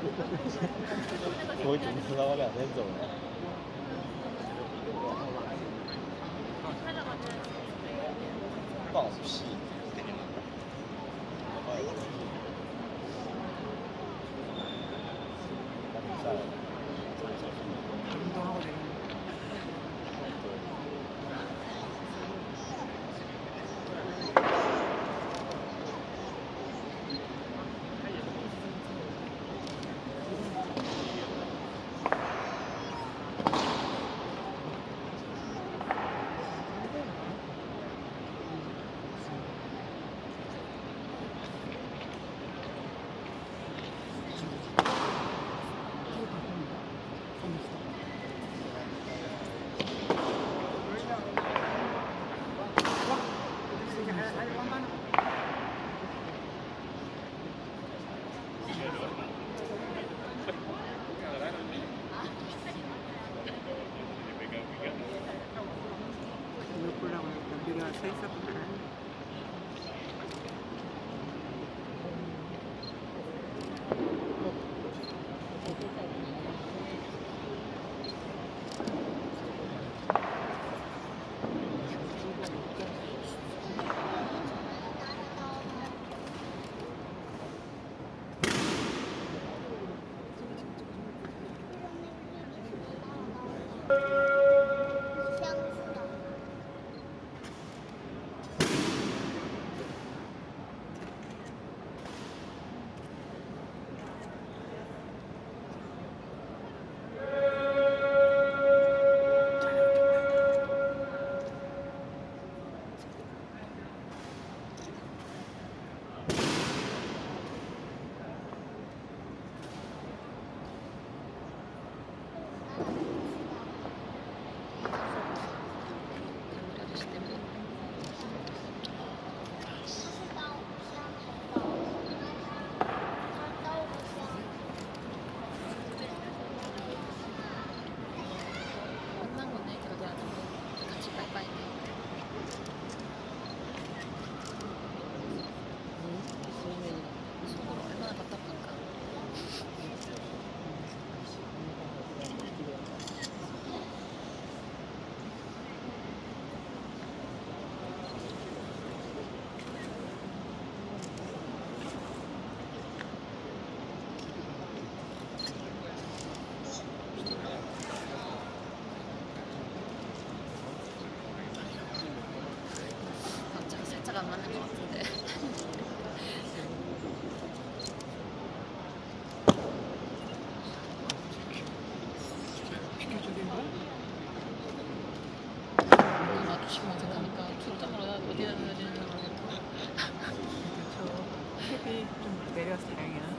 我已经迟我两天走了。放屁！赶紧下。Yung nasa sa paan. 맞는 것 같은데. 아저씨만 생각하니까 초점으로 어디다 넣어야 되는지. 그렇죠. 힙이 좀 내려서 다행이야.